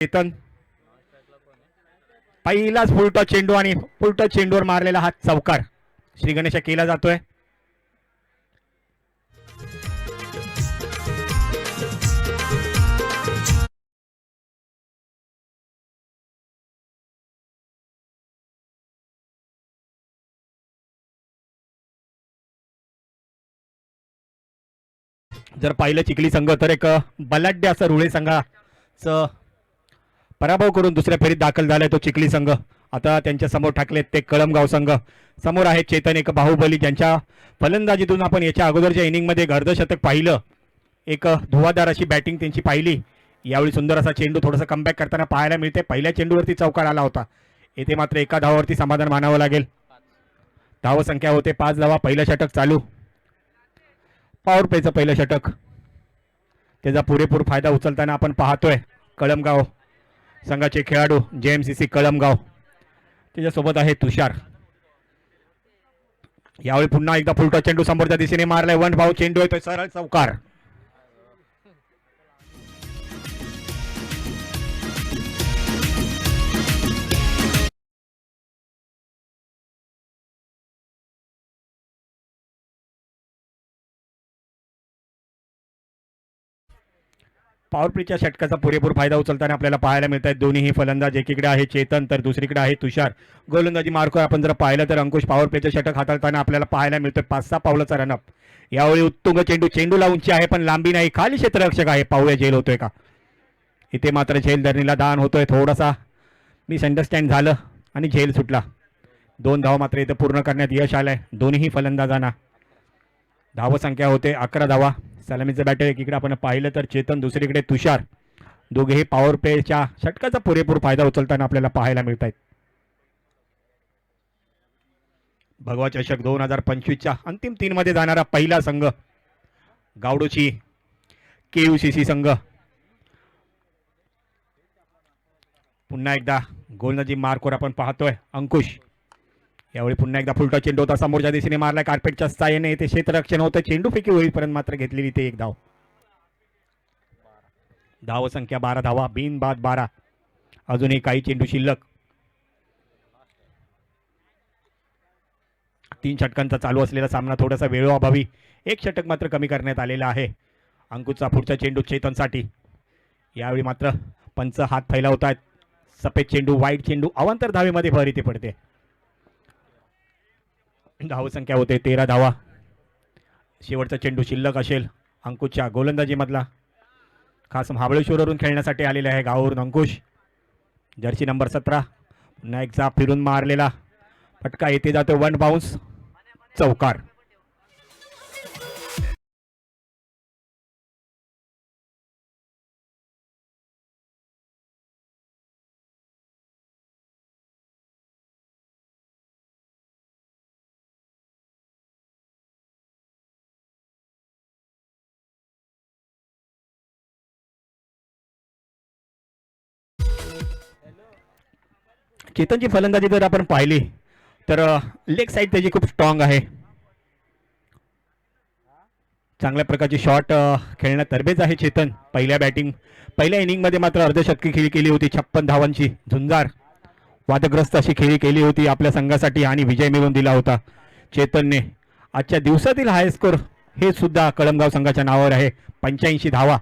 चेतन पहिलाच फुलटॉ चेंडू आणि फुलटॉ चेंडूवर मारलेला हा चौकार. श्री गणेश केला जातोय. जर पाहिलं चिखली संघ तर एक बलाढ्य असं रुळे संघाचं पराभव करून दुसऱ्या फेरीत दाखल झालाय तो चिखली संघ. आता त्यांच्यासमोर टाकलेत ते कळमगाव संघ. समोर आहे चेतन एक बाहुबली ज्यांच्या फलंदाजीतून आपण याच्या अगोदरच्या इनिंगमध्ये अर्धशतक पाहिलं. एक धुवादार अशी बॅटिंग त्यांची पाहिली. यावेळी सुंदर असा चेंडू थोडासा कमबॅक करताना पाहायला मिळते पहिल्या चेंडूवरती चौकार आला होता. येथे मात्र एका धावावरती समाधान मानावं लागेल. धावसंख्या होते पाच धावा पहिलं षटक चालू. पॉवर प्लेचं पहिलं षटक. त्याचा पुरेपूर फायदा उचलताना आपण पाहतोय कळमगाव. संघाचे खेळाडू जे एम सी सी कळमगाव. त्याच्यासोबत आहे तुषार. यावेळी पुन्हा एकदा फुलटॉस चेंडू समोरच्या दिशेने मारलाय. वन भाऊ चेंडू येतोय सरळ चौकार. पॉवर प्लेच्या षटकाचा पुरेपूर फायदा उचलताना आपल्याला पाहायला मिळत आहेत दोन्हीही फलंदाज एकीकडे आहे चेतन तर दुसरीकडे आहे तुषार. गोलंदाजी मार्क आपण जर पाहिलं तर अंकुश पॉवर प्लेचं षटक हाताळताना आपल्याला पाहायला मिळतोय पाच सहा पावलाचा रनअप यावेळी उत्तुंग चेंडू चेंडूला उंची आहे पण लांबी नाही. खाली क्षेत्ररक्षक आहे. पाहूया झेल होतोय का? इथे मात्र झेल धरणीला दान होतोय थोडासा. मिसअंडरस्टँड झालं आणि झेल सुटला. दोन धाव मात्र इथं पूर्ण करण्यात यश आलंय. दोन्ही फलंदाजांना धाव संख्या होते अकरा धावा. सलामीचं बॅटर एकीकडे आपण पाहिलं तर चेतन दुसरीकडे तुषार. दोघेही पॉवर प्लेच्या षटकाचा पुरेपूर फायदा उचलताना आपल्याला पाहायला मिळत आहेत भगवा चषक दोन हजार पंचवीसच्या अंतिम तीनमध्ये जाणारा पहिला संघ गावडोची के यू सी सी संघ. पुन्हा एकदा गोलंदाजी मार्कवर आपण पाहतोय अंकुश. यावेळी पुन्हा एकदा फुलटा चेंडू होता. समोरच्या दिशेने मारला कार्पेटच्या साह्याने ते क्षेत्ररक्षण होतं. चेंडू फेकी होईपर्यंत मात्र घेतलेली ते एक धाव. धाव संख्या बारा धावा. बिन बाद बारा. अजूनही काही चेंडू शिल्लक. तीन षटकांचा चालू असलेला सामना थोडासा वेळोअभावी. एक षटक मात्र कमी करण्यात आलेला आहे. अंकुशचा पुढचा चेंडू चेतनसाठी. यावेळी मात्र पंच हात फैलावत आहेत सफेद चेंडू वाईट चेंडू अवांतर धावेमध्ये भर इथे पडते. धावसंख्या होते तेरा धावा. शेवटचा चेंडू शिल्लक असेल अंकुशच्या गोलंदाजीमधला. खास महाबळेश्वरवरून खेळण्यासाठी आलेले आहे गावावरून अंकुश. जर्सी नंबर सतरा. पुन्हा एक जाप फिरून मारलेला. फटका येथे जातो वन बाउन्स. चौकार. चेतनची फलंदाजी जर आपण पाहिली तर लेग साईड त्याची खूप स्ट्रॉंग आहे. चांगल्या प्रकारची शॉट खेळण्यात तरबेज आहे चेतन. पहिल्या बॅटिंग पहिल्या इनिंगमध्ये मात्र अर्धशतकी खेळी केली होती छप्पन धावांची झुंजार. वादग्रस्त अशी खेळी केली होती आपल्या संघासाठी आणि विजय मिळवून दिला होता चेतनने. आजच्या दिवसातील हाय स्कोर हे सुद्धा कळमगाव संघाच्या नावावर आहे. पंच्याऐंशी धावा.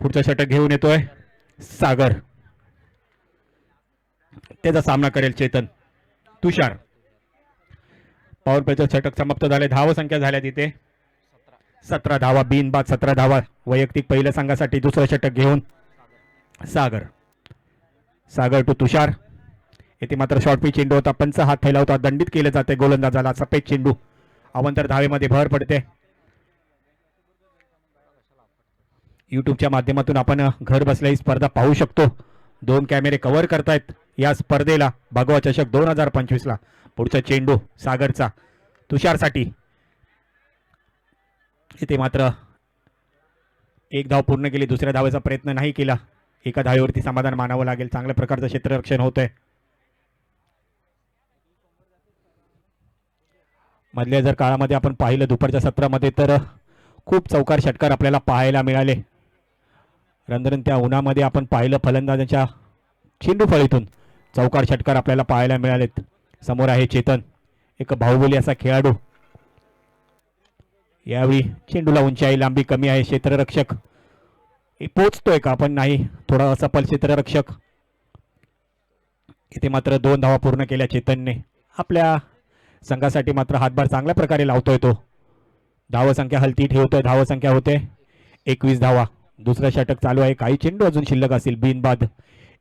पुढचा षटक घेऊन येतोय सागर. त्याचा सामना करेल चेतन. तुषार. पॉवर प्लेचं षटक समाप्त झाले. धाव संख्या झाल्या तिथे. सतरा धावा बिनबाद सतरा धावा. वैयक्तिक पहिल्या संघासाठी दुसरं षटक घेऊन सागर. सागर टू तुषार. येथे मात्र शॉर्ट पी चेंडू होता. पंच हात फैलावता दंडित केले जाते. गोलंदाजाला सफेद चेंडू. अवंतर धावेमध्ये भर पडते. युट्यूबच्या माध्यमातून आपण घर बसल्या ही स्पर्धा पाहू शकतो. दोन कॅमेरे कव्हर करतायत. या स्पर्धेला भगवा चषक दोन हजार पंचवीसला. पुढचा चेंडू सागरचा तुषारसाठी. इथे मात्र एक धाव पूर्ण केली दुसऱ्या धावेचा प्रयत्न नाही केला. एका धावेवरती समाधान मानावं लागेल. चांगल्या प्रकारचं क्षेत्ररक्षण होत आहे मधल्या जर काळामध्ये आपण पाहिलं दुपारच्या सत्रामध्ये तर खूप चौकार षटकार आपल्याला पाहायला मिळाले. रंध्रन उन्हामध्ये आपण पाहिलं फलंदाजांच्या चेंडू फळीतून चौकार षटकार आपल्याला पाहायला मिळालेत. समोर आहे चेतन एक बाहुबली असा खेळाडू. यावेळी चेंडूला उंचाई लांबी कमी आहे क्षेत्ररक्षक. पोचतोय का? आपण नाही थोडा असफल क्षेत्ररक्षक. इथे मात्र दोन धावा पूर्ण केल्या चेतनने. आपल्या संघासाठी मात्र हातभार चांगल्या प्रकारे लावतोय तो. धावसंख्या हलती ठेवतोय धावसंख्या होते. एकवीस धावा. दुसरं षटक चालू आहे. काही चेंडू अजून शिल्लक असतील बिनबाद.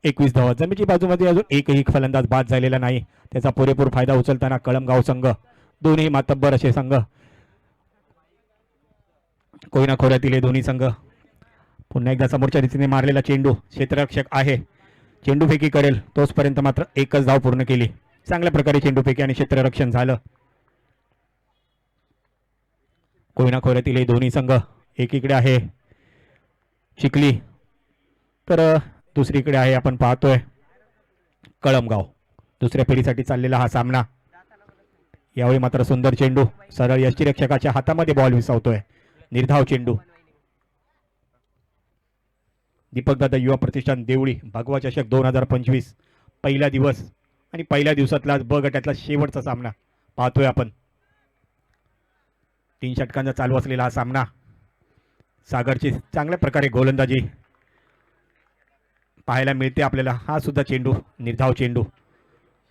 एकवीस धावा. जमीची बाजूमध्ये अजून एकही फलंदाज बाद झालेला नाही. त्याचा पुरेपूर फायदा उचलताना कळमगाव संघ दोन्ही मातब्बर असे संघ. कोयना खोऱ्यातील हे दोन्ही संघ. पुन्हा एकदा समोरच्या रीतीने मारलेला चेंडू क्षेत्ररक्षक आहे. चेंडू फेकी करेल. तोचपर्यंत मात्र एकच धाव पूर्ण केली. चांगल्या प्रकारे चेंडू फेकी आणि क्षेत्ररक्षण झालं. कोयना खोऱ्यातील हे दोन्ही संघ एकीकडे आहे. चिखली तर दुसरीकडे आहे आपण पाहतोय कळमगाव. दुसऱ्या फेरीसाठी चाललेला हा सामना. यावेळी मात्र सुंदर चेंडू सरळ यष्टीरक्षकाच्या हातामध्ये बॉल विसावतोय. निर्धाव चेंडू. दीपक दादा युवा प्रतिष्ठान देवळी भगवा चषक दोन हजार पंचवीस. पहिला दिवस आणि पहिल्या दिवसातला ब गटातला शेवटचा सामना. पाहतोय आपण. तीन षटकांचा चालू असलेला हा सामना. सागरची चांगल्या प्रकारे गोलंदाजी पाहायला मिळते आपल्याला. हा सुद्धा चेंडू निर्धाव चेंडू.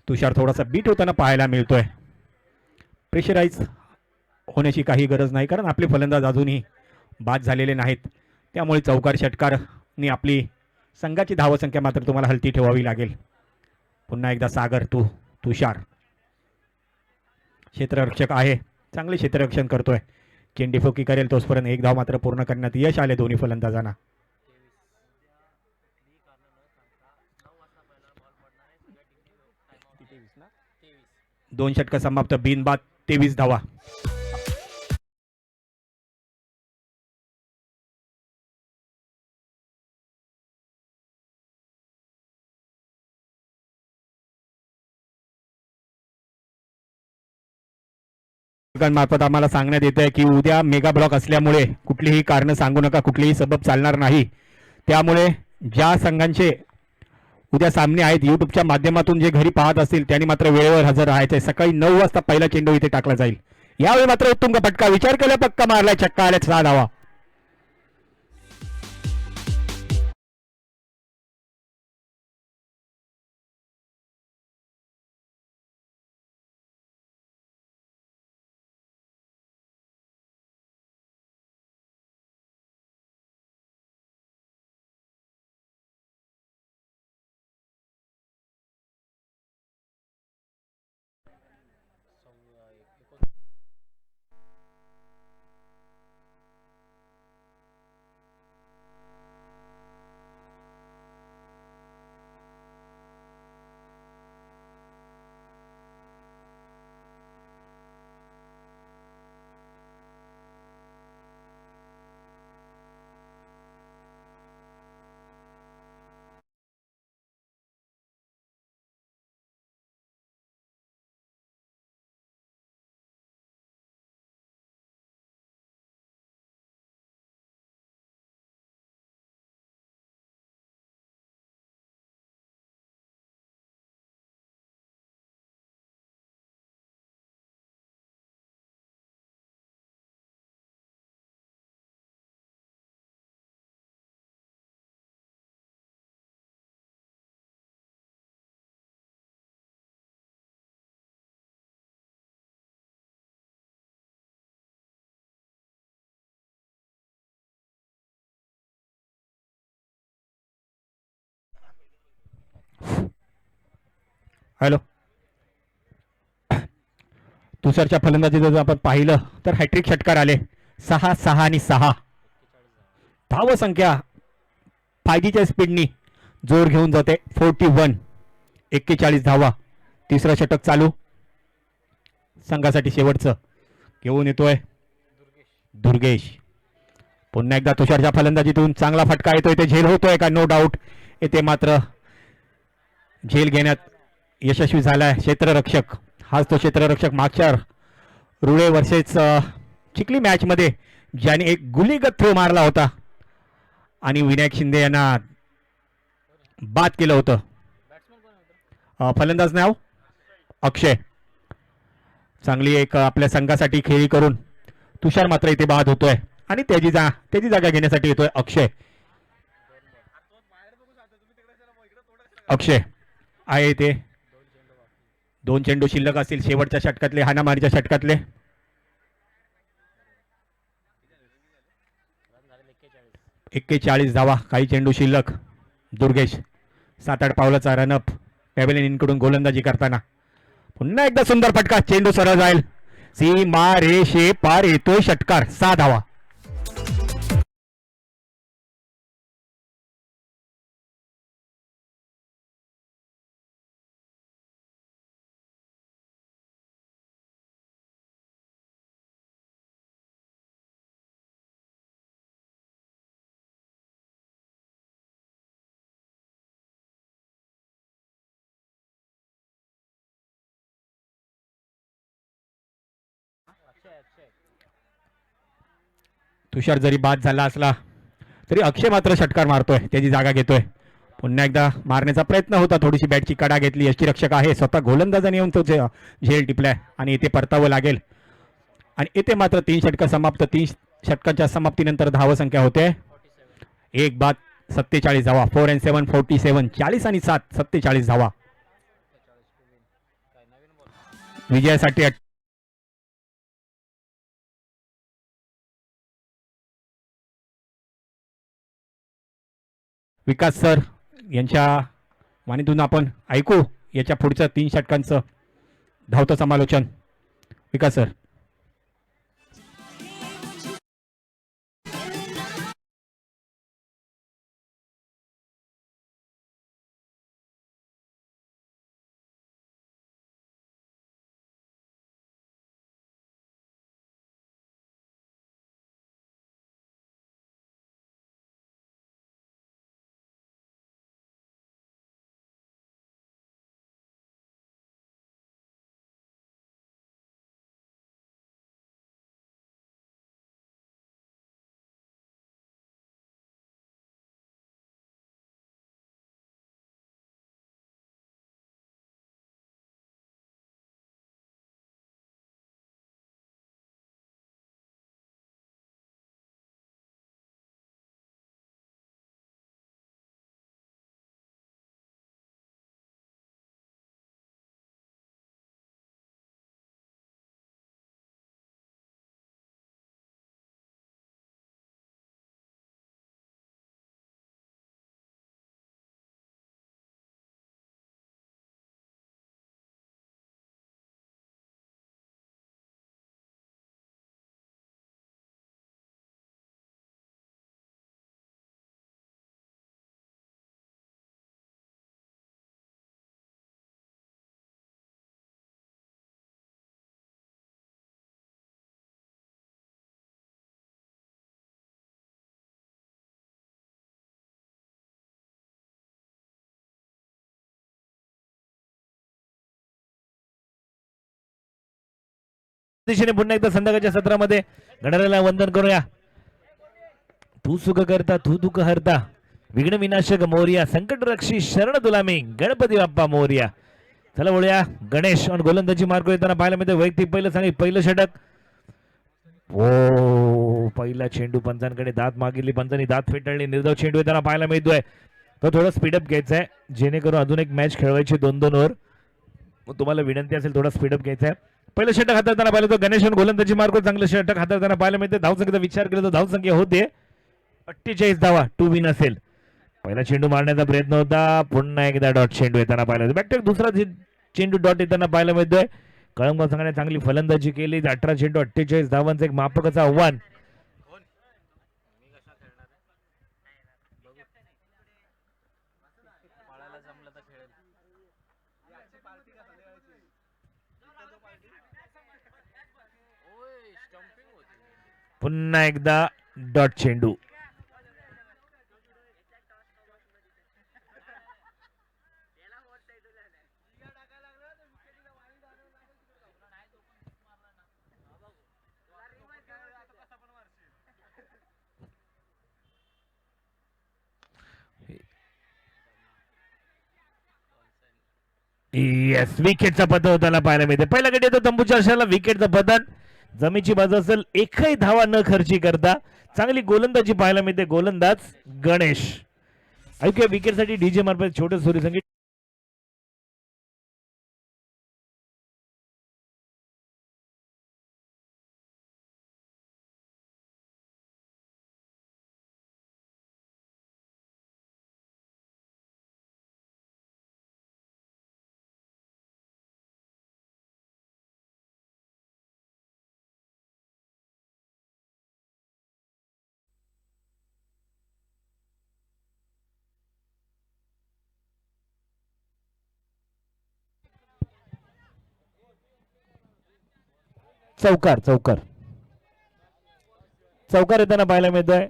तुषार थोडासा बीट होताना पाहायला मिळतोय. प्रेशराईज होण्याची काही गरज नाही कारण आपले फलंदाज अजूनही बाद झालेले नाहीत. त्यामुळे चौकार षटकारनी आपली संघाची धावसंख्या मात्र तुम्हाला हलती ठेवावी लागेल. पुन्हा एकदा सागर तू तुषार. क्षेत्ररक्षक आहे. चांगले क्षेत्ररक्षण करतोय. चेंडीफोकी करेल तोचपर्यंत एक धाव मात्र पूर्ण करण्यात यश आले दोन्ही फलंदाजांना. दोन षटक समाप्त. बिनबाद तेवीस धावा. मार्फत आम्हाला सांगण्यात येत आहे की उद्या मेगा ब्लॉक असल्यामुळे कुठलीही कारणं सांगू नका कुठलीही सबब चालणार नाही. त्यामुळे ज्या संघांचे उद्या सामने आहेत. युट्यूबच्या माध्यमातून जे घरी पाहत असतील त्यांनी मात्र वेळेवर हजर राहायचे सकाळी नऊ वाजता पहिला चेंडू इथे टाकला जाईल. यावेळी मात्र उत्तुंग फटका. विचार केला पक्का मारलाय चक्का आल्या सहा धावा. हॅलो. तुषारच्या फलंदाजीचं जर आपण पाहिलं तर हॅट्रिक षटकार आले. सहा सहा आणि सहा. धाव संख्या. फायजीच्या स्पीडनी जोर घेऊन जाते. फोर्टी वन एक्केचाळीस धावा. तिसरं षटक चालू. संघासाठी शेवटचं. घेऊन येतोय. दुर्गेश. पुन्हा एकदा तुषारच्या फलंदाजीतून चांगला फटका येतोय. ते झेल होतोय का? नो डाऊट येते मात्र झेल घेण्यात यशस्वी झालाय. क्षेत्ररक्षक. हाच तो क्षेत्ररक्षक मागच्या रुळे वर्सेस चिखली मॅचमध्ये ज्याने एक गुलीगत थ्रो मारला होता. आणि विनायक शिंदे यांना बाद केलं होतं. फलंदाज नाव? अक्षय. चांगली एक आपल्या संघासाठी खेळी करून तुषार मात्र इथे बाद होतोय. आणि त्याची जा त्याची जागा घेण्यासाठी येतोय अक्षय. अक्षय आहे इथे. दोन चेंडू शिल्लक असतील शेवटच्या षटकातले हाणामारीच्या षटकातले. एक्केचाळीस धावा काही चेंडू शिल्लक. दुर्गेश सात आठ पावलाचा रनअप पॅव्हलियनकडून गोलंदाजी करताना. पुन्हा एकदा सुंदर फटका चेंडू सरळ जाईल. सी मा रे शे पार येतोय षटकार सहा धावा. तुषार जरी बाद झाला असला तरी अक्षय मात्र षटकार मारतोय त्याची जागा घेतोय. पुन्हा एकदा मारण्याचा प्रयत्न होता थोडीशी बॅटची कडा घेतली यष्टीरक्षक आहे स्वतः गोलंदाजाने येऊन तो झेल टिपलाय आणि इथे परतावं लागेल. आणि इथे मात्र तीन षटकं समाप्त तीन षटकांच्या समाप्तीनंतर धावसंख्या होते. एक बाद सत्तेचाळीस धावा four and seven forty seven चाळीस आणि सात सत्तेचाळीस धावा. विजयासाठी विकास सर यांच्या वाणीतून आपण ऐकू याच्या पुढचं तीन षटकांचं धावतं समालोचन. विकास सर. दिशेने पुन्हा एकदा संध्याकाळच्या सत्रामध्ये गणराला वंदन करूया. तू सुख करता तू दुःख हरता. विघ्न विनाशक मोर्या संकट रक्षी शरण तुला मी गणपती बाप्पा मोर्या. चला बोलूया गणेश आणि गोलंदाजी मार्ग येताना पाहायला मिळते. वैयक्तिक पहिलं सांगित पहिलं षटक. ओ पहिला चेंडू पंचांकडे दात मागितली. पंचांनी दात फेटाळली. निर्धाव चेंडू येताना पाहायला मिळतोय. तो थोडं स्पीडअप घ्यायचा आहे. जेणेकरून अजून एक मॅच खेळवायची दोन दोन ओव्हर मग तुम्हाला विनंती असेल थोडा स्पीडअप घ्यायचा आहे. पहिलं षटक हाताळताना पाहिलं तर गणेश आणि गोलंदाजी मार्ग चांगलं षटक हाताळताना पाहायला मिळते. धावसंख्येचा विचार केला तर धावसंख्या होते. अठ्ठेचाळीस धावा टू विन असेल. पहिला चेंडू मारण्याचा प्रयत्न होता. पुन्हा एकदा डॉट चेंडू येताना पाहिला बॅक दुसरा चेंडू डॉट येताना पाहायला मिळतोय. कळंबा संघाने चांगली फलंदाजी केली. अठरा चेंडू अठ्ठेचाळीस धावांचं एक मापकाचं आव्हान. पुन्हा एकदा डॉट चेंडू. येस विकेटचा पतन होताना पाहायला मिळते. पहिला गट येतो तंबूच्या अशाला. विकेटचं पतन जमीची बाजू असेल एकही धावा न खर्ची करता चांगली गोलंदाजी पाहायला मिळते. गोलंदाज गणेश. ऐकूया विकेटसाठी डीजे मार्फत छोटे संगीत चौकार चौकार. चौकार येताना पाहायला मिळतोय.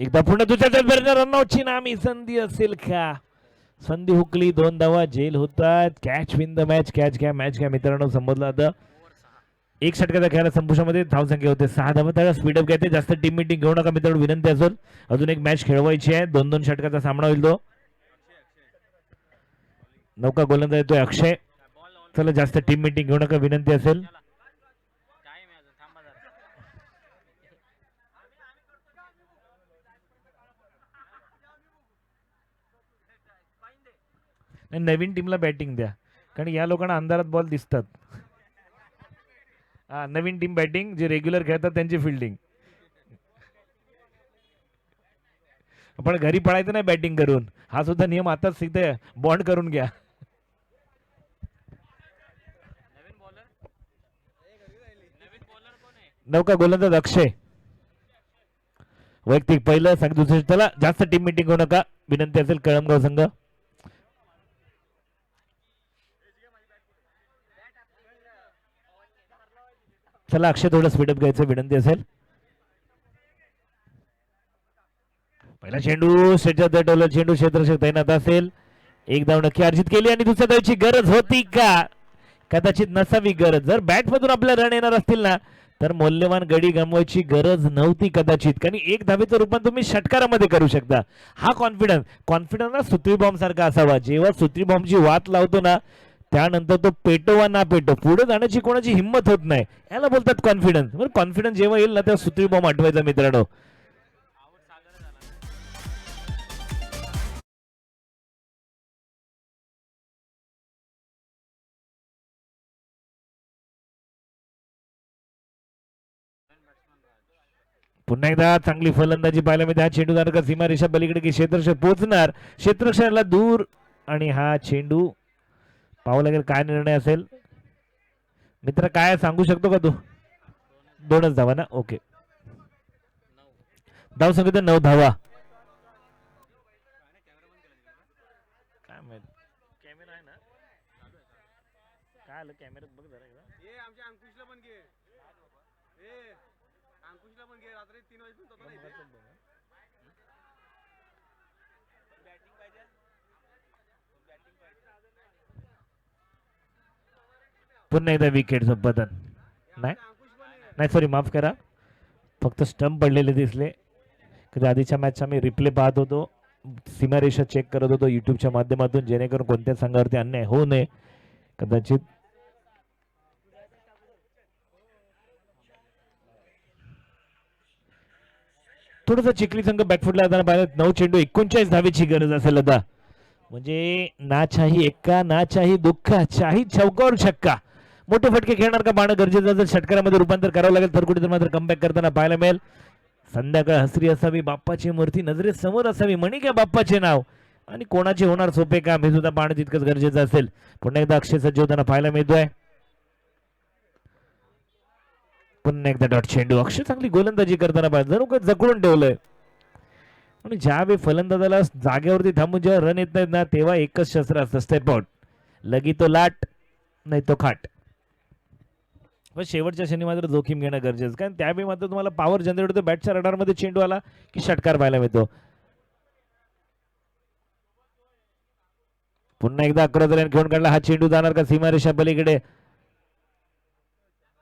एकदा पुन्हा दुसऱ्या रनआउटची नामी संधी असेल का? संधी हुकली दोन धावा जेल होतात. Catch win the match catch घ्या मॅच घ्या. मित्रांनो संबोधलं आता. एक षटकाचा खेळाला संपुष्टामध्ये. धाव संख्या होते सहा धावा. त्याला स्पीडअप घ्यायचे जास्त टीम मिटिंग घेऊ नका मित्रांनो. विनंती असेल अजून एक मॅच खेळवायची आहे. दोन दोन षटकाचा सामना होईल तो. नौका गोलंदाज येतोय अक्षय. चला जास्त टीम मिटिंग घेऊ नका. विनंती असेल. नाही, नवीन टीमला बॅटिंग द्या. कारण या लोकांना अंधारात बॉल दिसतात. हा नवीन टीम बॅटिंग जे रेग्युलर खेळतात त्यांची फिल्डिंग पण घरी पळायचं नाही बॅटिंग करून. हा सुद्धा नियम आताच तिथे बॉन्ड करून घ्या. नौका गोलंदाज अक्षय. वैयक्तिक पहिलं सांग दुसरं त्याला जास्त टीम मिटिंग होऊ नका. विनंती असेल कळमगाव संघ. चला अक्षय थोडं स्पीडअप घ्यायचं विनंती असेल. पहिला चेंडू स्टेटच्या तटवलं चेंडू क्षेत्ररक्षक तैनात असेल. एक धाव नक्की अर्जित केली आणि दुसऱ्या धावची गरज होती का? कदाचित नसावी गरज. जर बॅट मधून आपल्या रन येणार असतील ना तर मौल्यवान गडी गमवायची गरज नव्हती कदाचित. कारण एक धावेचं रूपांतर तुम्ही षटकारामध्ये करू शकता. हा कॉन्फिडन्स कॉन्फिडन्स ना सुत्री बॉम्ब सारखा असावा. जेव्हा सुत्री बॉम्बची वात लावतो ना त्यानंतर तो पेटो वा ना पेटो पुढे जाण्याची कोणाची हिंमत होत नाही. याला बोलतात कॉन्फिडन्स बरं कॉन्फिडन्स जेव्हा येईल ना तेव्हा सुत्री बॉम्ब आठवायचा मित्रांनो. पुन्हा एकदा चांगली फलंदाजी पाहायला मिळते. हा चेंडू का सीमा रेषा पलीकडे की क्षेत्ररक्षक पोहोचणार. क्षेत्रक्षाला दूर आणि हा चेंडू पाहावं लागेल काय निर्णय असेल. मित्र काय सांगू शकतो का तू? दोनच धावा ना? ओके. धाव संख्या नऊ धावा. काय माहीत? कॅमेरा आहे ना काय आलं? कॅमेऱ्यात बघ जरा आमच्या अंकुशला पण घे. अंकुशला पण घे. रात्री तीन वाजेपर्यंत होता ना इथे पुन्हा एकदा विकेटचं बदल. नाही? नाही सॉरी माफ करा. फक्त स्टंप पडलेले दिसले. कधी आधीच्या मॅचचा मी रिप्ले पाहत होतो. सीमारेषा चेक करत होतो युट्यूबच्या माध्यमातून जेणेकरून कोणत्या संघावरती अन्याय होऊ नये. कदाचित थोडंसं चिखली संघ बॅकफुटला जाताना पाहिलं. नऊ चेंडू एकोणचाळीस धावेची गरज असेल आता. म्हणजे ना चाही एक्का ना चाही दुःख चाही चौकावर छक्का. मोठे फटके खेळणार का पाहणं गरजेचं असेल षटकारामध्ये रूपांतर करावं लागेल तर कुठे मात्र कमबॅक करताना पाहायला मिळेल. संध्याकाळ हसरी असावी बाप्पाची मूर्ती नजरेसमोर असावी म्हणी घ्या बाप्पाचे नाव. आणि कोणाचे होणार सोपे काम हे सुद्धा पाहणं तितकंच गरजेचं असेल. पुन्हा एकदा अक्षय सज्ज होताना पाहायला मिळतोय. पुन्हा एकदा डॉट चेंडू. अक्षय चांगली गोलंदाजी करताना पाहिजे जणू काही जखडून ठेवलंय. आणि ज्यावेळी फलंदाजाला जागेवरती थांबून जेव्हा रन येत नाहीत ना तेव्हा एकच शस्त्र असतं स्टेप आउट लगी तो लाट नाही तो खाट. पण शेवटच्या क्षणी मात्र जोखीम घेणं गरजेचं. कारण त्यावेळी मात्र तुम्हाला पॉवर जनरेट होतो बॅटच्या रडारमध्ये चेंडू आला की षटकार पाहायला मिळतो. पुन्हा एकदा अकरा जण घेऊन काढला. हा चेंडू जाणार का सीमारेषा पलीकडे?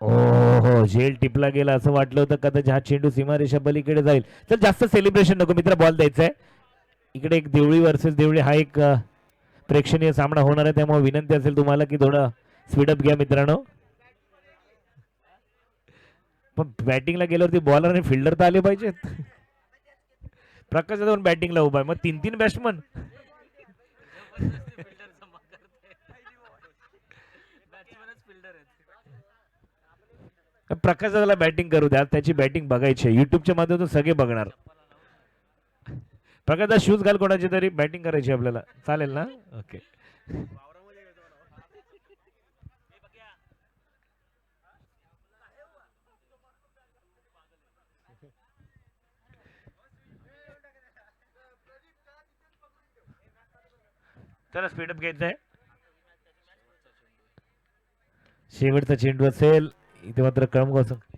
ओ हो झेल टिपला गेला असं वाटलं होतं. कदाचित हा चेंडू सीमारेषा पलीकडे जाईल. तर जास्त सेलिब्रेशन नको मित्र बॉल द्यायचा आहे इकडे एक देवळी वर्सेस देवळी हा एक प्रेक्षणीय सामना होणार आहे. त्यामुळे विनंती असेल तुम्हाला की थोडं स्पीडअप घ्या मित्रांनो. पण बॅटिंगला गेल्यावरती बॉलर आणि फिल्डर तर आले पाहिजेत. प्रकाश जाधव बॅटिंगला उभा आहे. मग तीन तीन बॅट्समन प्रकाश दादाला बॅटिंग करू द्या. त्याची बॅटिंग बघायची आहे. युट्यूबच्या माध्यमातून सगळे बघणार. प्रकाश शूज घाल कोणाची तरी. बॅटिंग करायची आपल्याला. चालेल ना? ओके चला स्पीडअप घ्यायचं आहे. शेवटचा चेंडू असेल. इथे मात्र कळमगाव संघ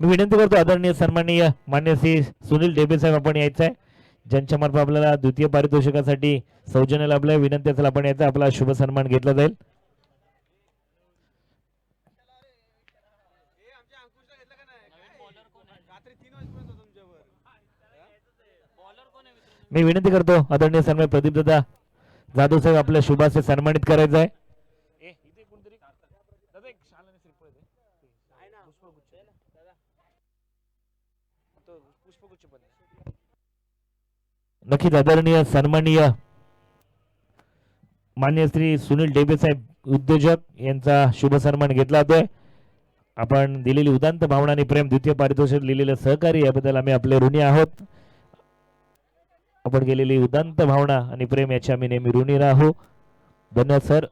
मी विनंती करतो आदरणीय सन्माननीय मान्य श्री सुनील डेबे साहेब आपण यायचं आहे. ज्यांच्या मार्फत आपल्याला द्वितीय पारितोषिकासाठी सौजन्य लाभलंय विनंती असेल आपण यायचं आपला शुभ सन्मान घेतला जाईल. मी विनंती करतो आदरणीय सन्मान प्रदीप दादा जाधव साहेब आपल्या शुभाचे सन्मानित करायचं आहे. नक्कीच आदरणीय सन्माननीय मान्य श्री सुनील डेबे साहेब उद्योजक यांचा शुभ सन्मान घेतला होतोय आपण दिलेली उदांत भावना आणि प्रेम द्वितीय पारितोषिक लिहिलेलं सहकार्य याबद्दल आम्ही आपले ऋणी आहोत. आपण गेलेली उदांत भावना आणि प्रेम याची आम्ही नेहमी ऋणी राहू. धन्यवाद सर.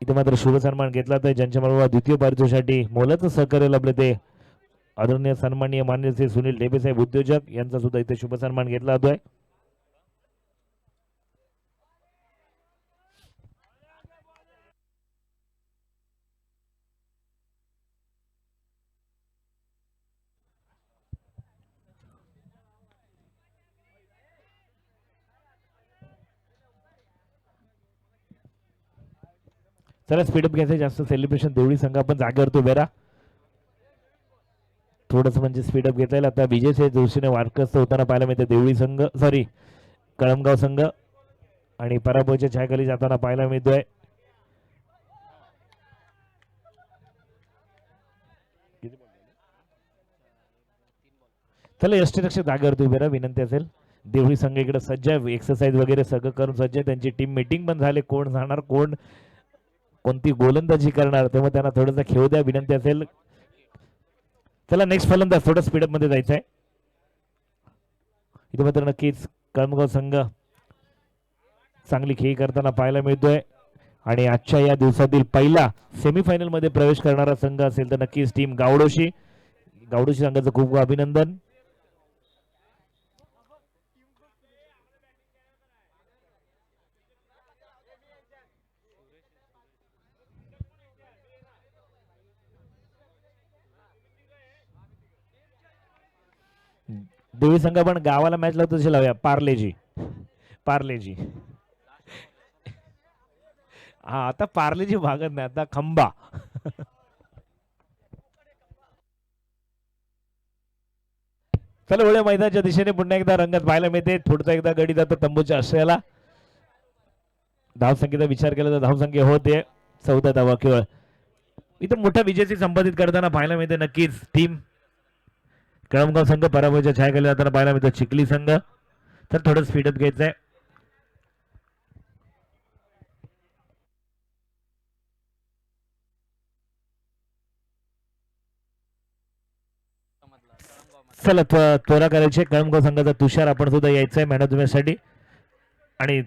इथे मात्र शुभ सन्मान घेतला तर ज्यांच्या मला द्वितीय पारितोषासाठी मोलाचं सहकार्य लाभले ते आदरणीय सन्माननीय मान्य श्री सुनील डेबेसाहेब उद्योजक यांचा सुद्धा इथे शुभ सन्मान घेतला जातोय. चला स्पीडअप घ्यायचं जास्त सेलिब्रेशन देवळी संघ आपण जागेवर तो बेरा थोडस म्हणजे स्पीडअप घेता येईल. आता विजय जोशीने वारकस्त होताना पाहायला मिळते. देवळी संघ सॉरी कळमगाव संघ आणि पराभवच्या छायाखाली जाताना पाहायला मिळतोय. चला यष्टीरक्षक जागेवर तुम्ही राहा. विनंती असेल. देवळी संघ इकडे सज्ज आहे. एक्सरसाइज वगैरे सगळं करून सज्ज आहे. त्यांची टीम मीटिंग पण झाले. कोण जाणार कोण कोणती गोलंदाजी करणार तेव्हा त्यांना थोडंसं खेळू द्या. विनंती असेल. चला नेक्स्ट फलंदाज थोडं स्पीडअपमध्ये जायचं आहे इथे मात्र नक्कीच कळमगाव संघ चांगली खेळी करताना पाहायला मिळतोय. आणि आजच्या या दिवसातील पहिला सेमीफायनलमध्ये प्रवेश करणारा संघ असेल तर नक्कीच टीम गावडोशी. गावडोशी संघाचं खूप खूप अभिनंदन. देवी संघ पण गावाला मॅच लावतो तशी लावूया. पार्लेजी. पार्लेजी. हा आता पार्लेजी भागत नाही आता खंबा. चला ओळ्या मैदानाच्या दिशेने. पुन्हा एकदा रंगत पाहायला मिळते. पुढचा एकदा गडी जातो तंबूच्या आश्रयाला. धावसंख्येचा विचार केला तर धावसंख्या होते. चौदा धावा केवळ. इथं मोठ्या विजयाशी संबंधित करताना पाहायला मिळते नक्कीच. टीम कळमगाव संघ पराभवाच्या छायाखाली जाताना पाहायला मिळतो चिखली संघ. तर थोडं स्पीडअप घ्यायचं आहे चला त्वरा करायची आहे. कळमगाव संघाचा तुषार आपण सुद्धा यायचं आहे मॅन आणि